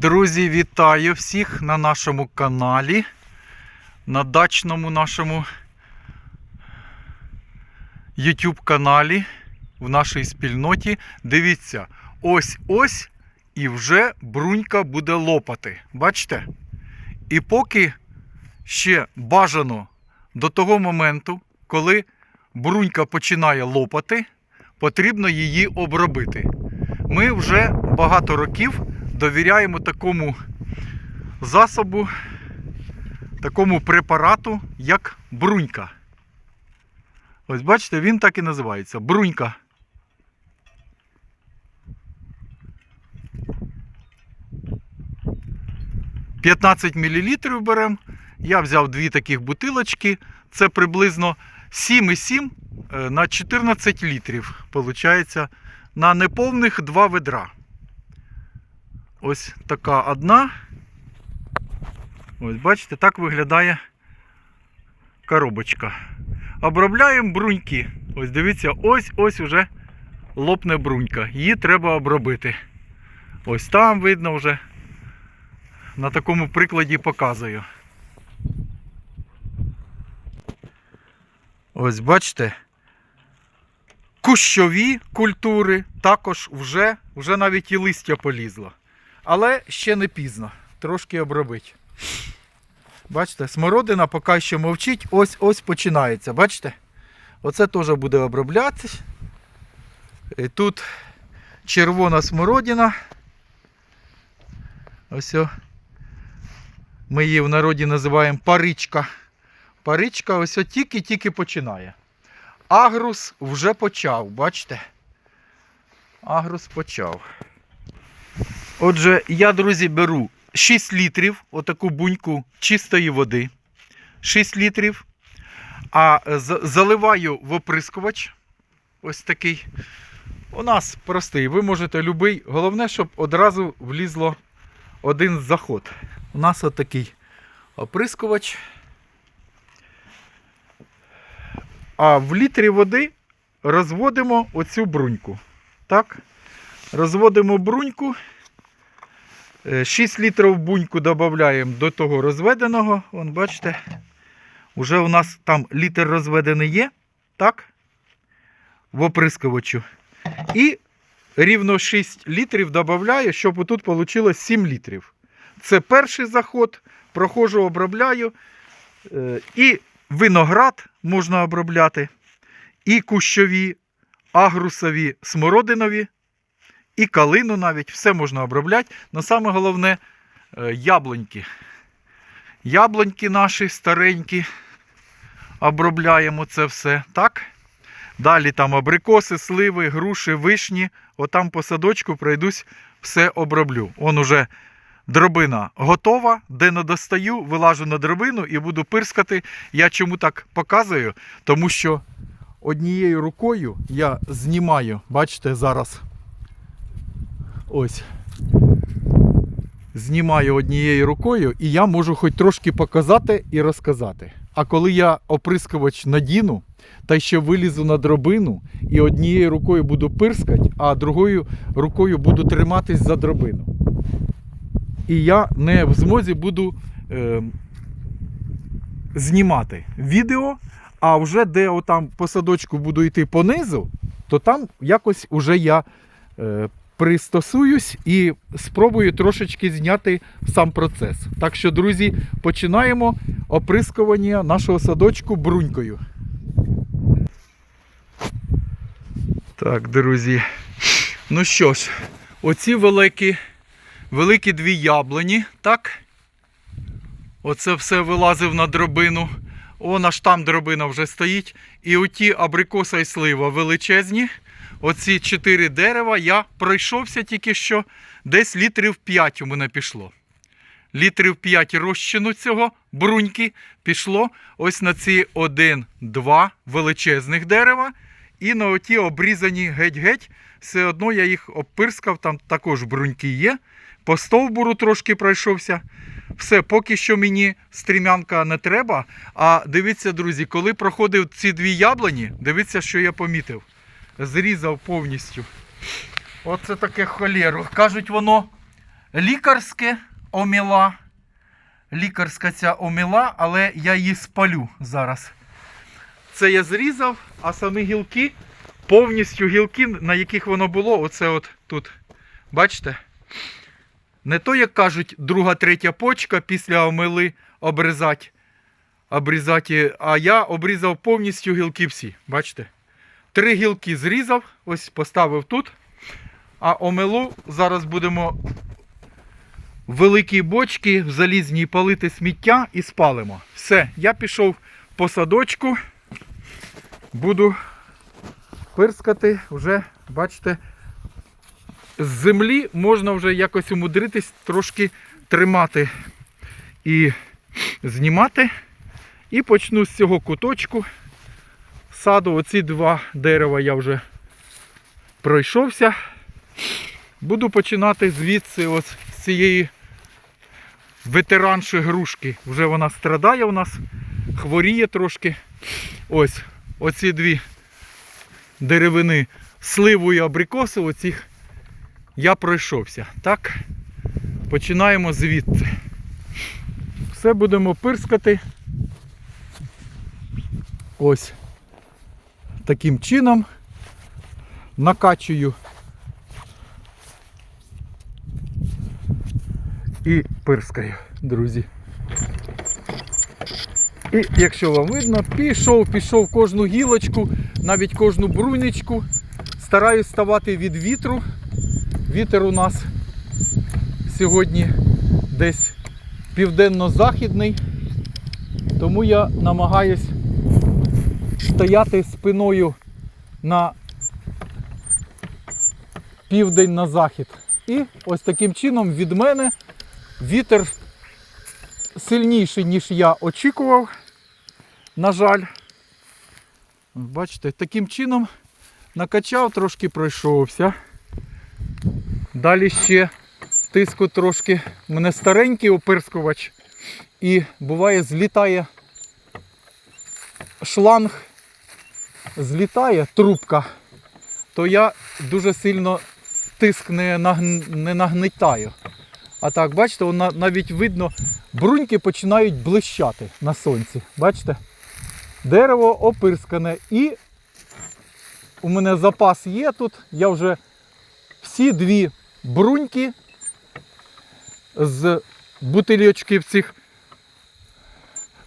Друзі, вітаю всіх на нашому каналі, на дачному нашому YouTube каналі, в нашій спільноті. Дивіться, ось ось і вже брунька буде лопати. Бачите? І поки ще бажано до того моменту, коли брунька починає лопати, потрібно її обробити. Ми вже багато років довіряємо такому засобу, такому препарату, як брунька. Ось бачите, він так і називається брунька. «15 мл беремо. Я взяв дві таких бутилочки. Це приблизно 7,7 е, на 14 літрів. Получається на неповних 2 ведра. Ось така одна. Ось бачите, так виглядає коробочка. Обробляємо бруньки. Ось дивіться, ось ось уже лопне брунька. Її треба обробити. Ось там видно вже. На такому прикладі показую. Ось бачите. Кущові культури також вже, вже навіть і листя полізло. Але ще не пізно. Трошки обробить. Бачите, смородина поки що мовчить, ось ось починається. Бачите? Оце теж буде оброблятися. І тут червона смородина. Ось. о. Ми її в народі називаємо паричка. Паричка ось тільки-тільки починає. Агрус вже почав, бачите? Агрус почав. Отже, я, друзі, беру 6 літрів, отаку буньку чистої води. 6 літрів. А заливаю в оприскувач. Ось такий. У нас простий. Ви можете любий. Головне, щоб одразу влізло один заход. У нас отакий оприскувач. А в літрі води розводимо оцю бруньку. Так? Розводимо бруньку. Е, 6 літрів буньку додаємо до того розведеного. Вон, бачите, вже у нас там літр розведений є. Так? В оприскувачу. І рівно 6 літрів додаю, щоб тут вийшло 7 літрів. Це перший заход. Проходжу, обробляю. Е, І виноград можна обробляти, і кущові, агрусові, смородинові, і калину навіть. Все можна обробляти. Але саме головне е, яблуньки. Яблуньки наші старенькі. Обробляємо це все. Так? Далі там абрикоси, сливи, груші, вишні. Отам по садочку пройдусь, все оброблю. Он уже дробина готова. Де не достаю, вилажу на дробину і буду пирскати. Я чому так показую? Тому що однією рукою я знімаю, бачите, зараз. Ось. Знімаю однією рукою, і я можу хоч трошки показати і розказати. А коли я оприскувач надіну, та ще вилізу на дробину і однією рукою буду пирскати, а другою рукою буду триматись за дробину. І я не в змозі буду е, знімати відео, а вже де отам по садочку буду йти понизу, то там якось уже я е, пристосуюсь і спробую трошечки зняти сам процес. Так що, друзі, починаємо оприскування нашого садочку брунькою. Так, друзі. Ну що ж, оці великі, великі дві яблуні, так? Оце все вилазив на дробину. Он аж там дробина вже стоїть. І оті абрикоса і слива величезні. Оці чотири дерева я пройшовся тільки що. Десь літрів 5 у мене пішло. Літрів 5 розчину цього бруньки пішло ось на ці один-два величезних дерева. І на оті обрізані геть-геть. Все одно я їх обпирскав, там також бруньки є. По стовбуру трошки пройшовся. Все, поки що мені стрімянка не треба. А дивіться, друзі, коли проходив ці дві яблуні, дивіться, що я помітив. Зрізав повністю. Оце таке холєру. Кажуть, воно лікарське оміла. Лікарська ця оміла, але я її спалю зараз. Це я зрізав, а самі гілки, повністю гілки, на яких воно було, оце от тут. Бачите? Не то, як кажуть, друга, третя почка після омили обрізати, обрізати, а я обрізав повністю гілки всі. Бачите? Три гілки зрізав, ось поставив тут. А омилу зараз будемо в великій бочці в залізній палити сміття і спалимо. Все, я пішов по садочку. Буду пирскати вже, бачите, з землі можна вже якось умудритись трошки тримати і знімати. І почну з цього куточку саду. Оці два дерева я вже пройшовся. Буду починати звідси ось з цієї ветеранші грушки. Вже вона страдає у нас, хворіє трошки. Ось оці дві деревини сливу і абрикоси, оцих я пройшовся. Так, починаємо звідти. Все будемо пирскати. Ось таким чином накачую і пирскаю, друзі. І якщо вам видно, пішов, пішов кожну гілочку, навіть кожну бруничку. Стараюсь ставати від вітру. Вітер у нас сьогодні десь південно-західний, тому я намагаюсь стояти спиною на південь на захід. І ось таким чином від мене вітер сильніший, ніж я очікував. На жаль. Бачите, таким чином накачав, трошки пройшовся. Далі ще тиску трошки. У мене старенький опирскувач. І буває злітає шланг, злітає трубка, то я дуже сильно тиск не, не нагнетаю. А так, бачите, вона навіть видно, бруньки починають блищати на сонці. Бачите? Дерево опирскане. І у мене запас є тут. Я вже всі дві бруньки з бутильочків цих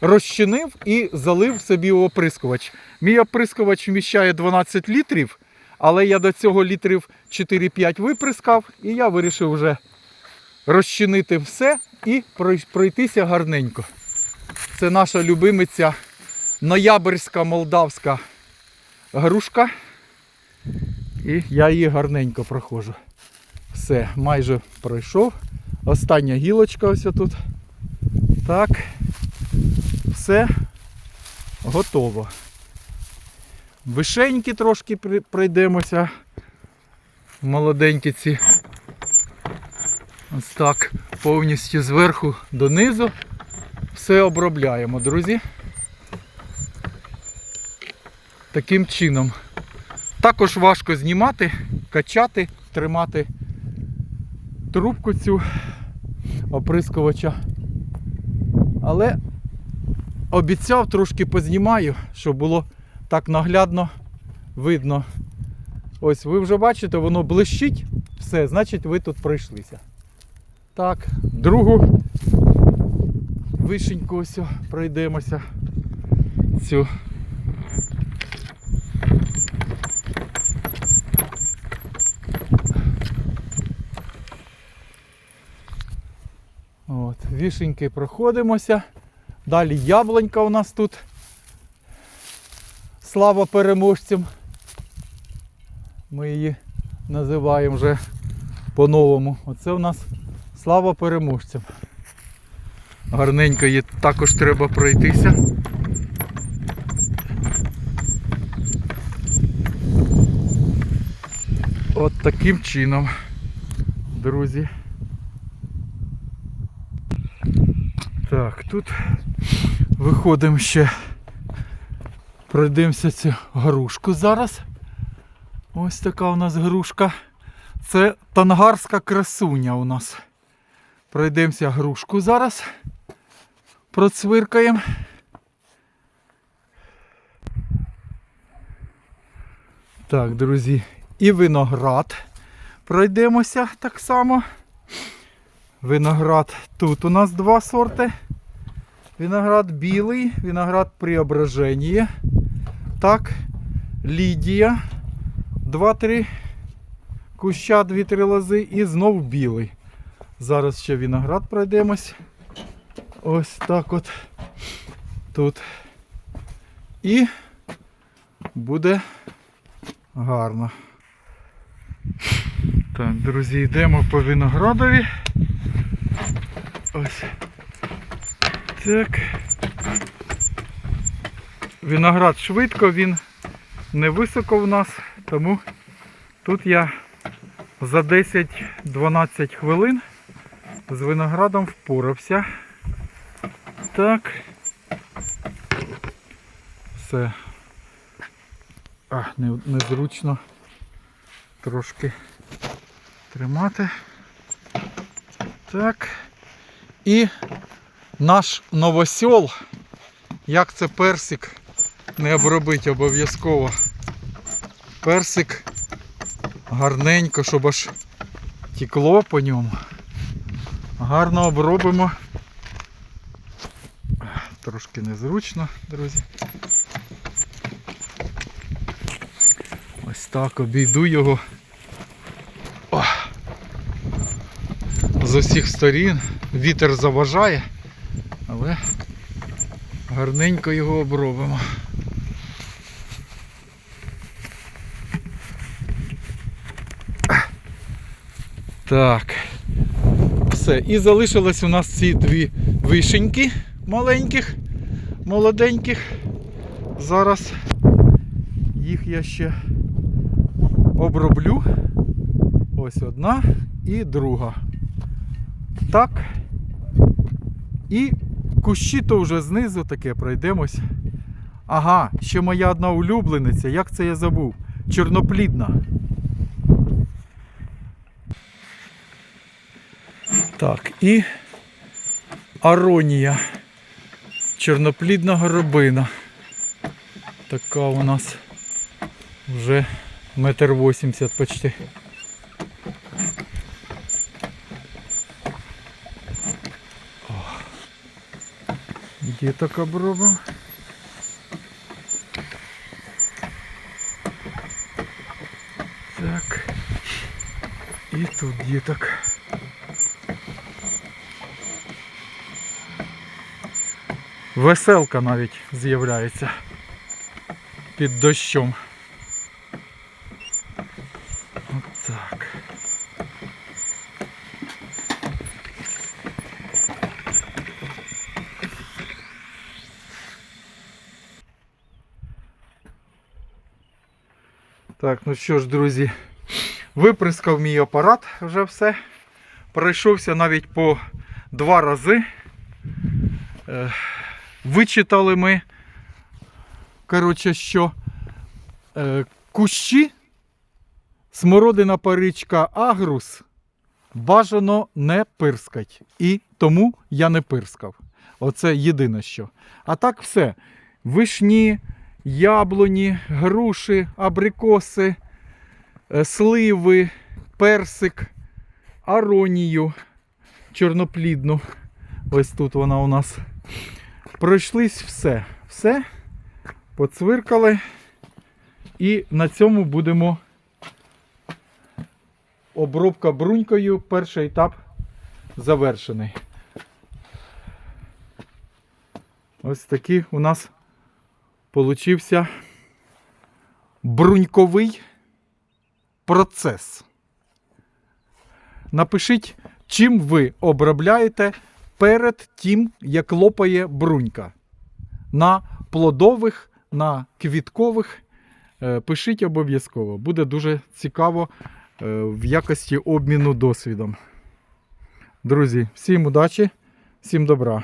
розчинив і залив собі оприскувач. Мій оприскувач вміщає 12 літрів, але я до цього літрів 4-5 виприскав, і я вирішив вже розчинити все і пройтися гарненько. Це наша любимиця ноябрьська молдавська грушка. І я її гарненько проходжу. Все, майже пройшов. Остання гілочка ось тут. Так. Все готово. Вишеньки трошки пройдемося. Молоденькі ці. Ось так. Повністю зверху донизу. Все обробляємо, друзі. Таким чином. Також важко знімати, качати, тримати трубку цю оприскувача. Але обіцяв, трошки познімаю, щоб було так наглядно видно. Ось ви вже бачите, воно блищить. Все, значить ви тут пройшлися. Так, другу вишеньку ось пройдемося. Цю. От, вішеньки проходимося. Далі яблунька у нас тут. Слава переможцям. Ми її називаємо вже по-новому. Оце у нас слава переможцям. Гарненько її також треба пройтися. От таким чином, друзі. Так, тут виходимо ще. Пройдемося цю грушку зараз. Ось така у нас грушка. Це тангарська красуня у нас. Пройдемося грушку зараз. Процвиркаємо. Так, друзі, і виноград. Пройдемося так само. Виноград тут у нас два сорти. Виноград білий, виноград преображення. Так, Лідія. Два-три куща, дві-три лози і знов білий. Зараз ще виноград пройдемось. Ось так от. Тут. І буде гарно. Так, друзі, йдемо по виноградові. Ось. Так. Виноград швидко, він не високо в нас, тому тут я за 10-12 хвилин з виноградом впорався. Так. Все. А, не, незручно трошки тримати. Так. І наш новосьол, як це персик не обробити обов'язково. Персик гарненько, щоб аж тікло по ньому. Гарно обробимо. Трошки незручно, друзі. Ось так обійду його. З усіх сторін. Вітер заважає, але гарненько його обробимо. Так. Все. І залишилось у нас ці дві вишеньки маленьких, молоденьких. Зараз їх я ще оброблю. Ось одна і друга. Так. І кущі то вже знизу таке пройдемось. Ага, ще моя одна улюблениця. Як це я забув? Чорноплідна. Так, і аронія. Чорноплідна горобина. Така у нас вже метр вісімдесят почти. Діток обробив. Так. І тут діток. Веселка навіть з'являється під дощом. Так, ну що ж, друзі, виприскав мій апарат вже все. Пройшовся навіть по два рази. Е, Вичитали ми, коротше, що е, кущі, смородина паричка агрус бажано не пирскать. І тому я не пирскав. Оце єдине що. А так все. Вишні, яблуні, груші, абрикоси, е, сливи, персик, аронію чорноплідну. Ось тут вона у нас. Пройшлись все. Все. Поцвиркали. І на цьому будемо обробка брунькою. Перший етап завершений. Ось такий у нас получився бруньковий процес. Напишіть, чим ви обробляєте перед тим, як лопає брунька. На плодових, на квіткових. Е, Пишіть обов'язково. Буде дуже цікаво е, в якості обміну досвідом. Друзі, всім удачі, всім добра.